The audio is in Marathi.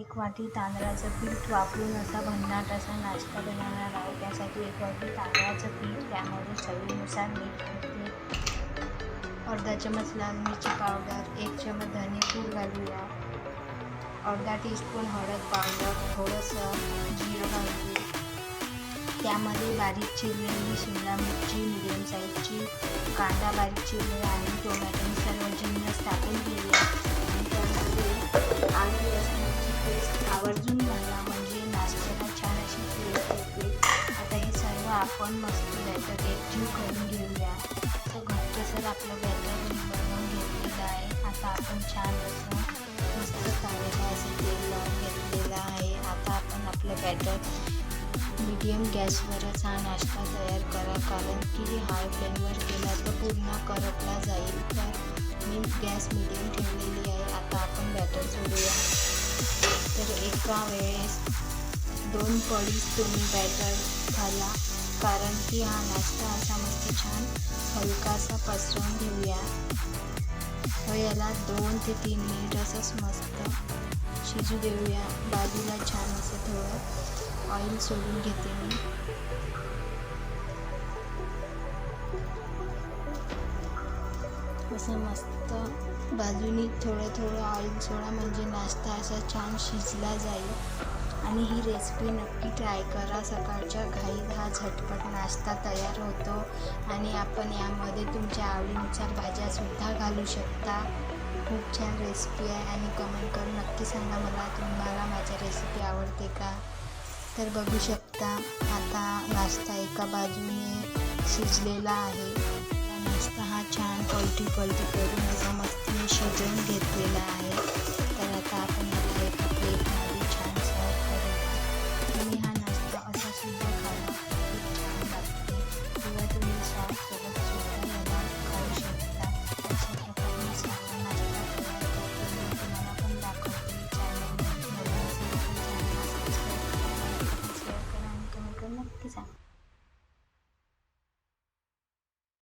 एक वाटी तांदळाचं पीठ वापरून असा भन्नाट असा नाश्ता बनवणार आहोत. त्यासाठी एक वाटी तांदळाचं पीठ त्यामध्ये चवीनुसार मीठ घातले. अर्धा चमच लाल मिरची पावडर एक चमच धनेपूड घालूया. अर्धा टीस्पून हळद पावडर थोडंसं जिरं घालू त्यामध्ये बारीक चिरलेली शिमला मिरची मिडियम साईजची कांदा बारीक चिरलेला आणि टोमॅटो सर्वजन्य सर्व जिन्नस टाकून आपण मस्त बॅटर एकजीव करून घेऊया. तर घट्टसर आपलं बॅटर बनवून घेतलेलं आहे. आता आपण छान असं मस्त तावेला असं तेल लावून घेतलेलं आहे. आता आपण आपलं बॅटर मीडियम गॅसवरच हा नाश्ता तयार करा. कारण की हाय फ्लेमवर केला तर पूर्ण करपला जाईल. तर मी गॅस मीडियम ठेवलेली आहे. आता आपण बॅटर सोडूया. तर एका वेळेस दोन पडीच तुम्ही बॅटर घाला कारण की हा नाश्ता असा मस्त छान हलकासा पसरवून घेऊया. व याला दोन ते तीन मिनिट असंच मस्त शिजू देऊया. बाजूला छान असं थोडं ऑइल सोडून घेते मी. असं मस्त बाजूनी थोडं थोडं ऑइल सोडा म्हणजे नाश्ता असा छान शिजला जाईल. आणि ही रेसिपी नक्की ट्राय करा. सकाळच्या घाईत हा झटपट नाश्ता तयार होतो आणि आपण यामध्ये तुमच्या आवडीनुसार भाज्यासुद्धा घालू शकता. खूप छान रेसिपी आहे आणि कमेंट करून नक्की सांगा मला तुम्हाला माझी रेसिपी आवडते का? तर बघू शकता आता नाश्ता एका बाजूने शिजलेला आहे. नाश्ता हा छान पलटी पलटी करून मस्तीने मस्त さん。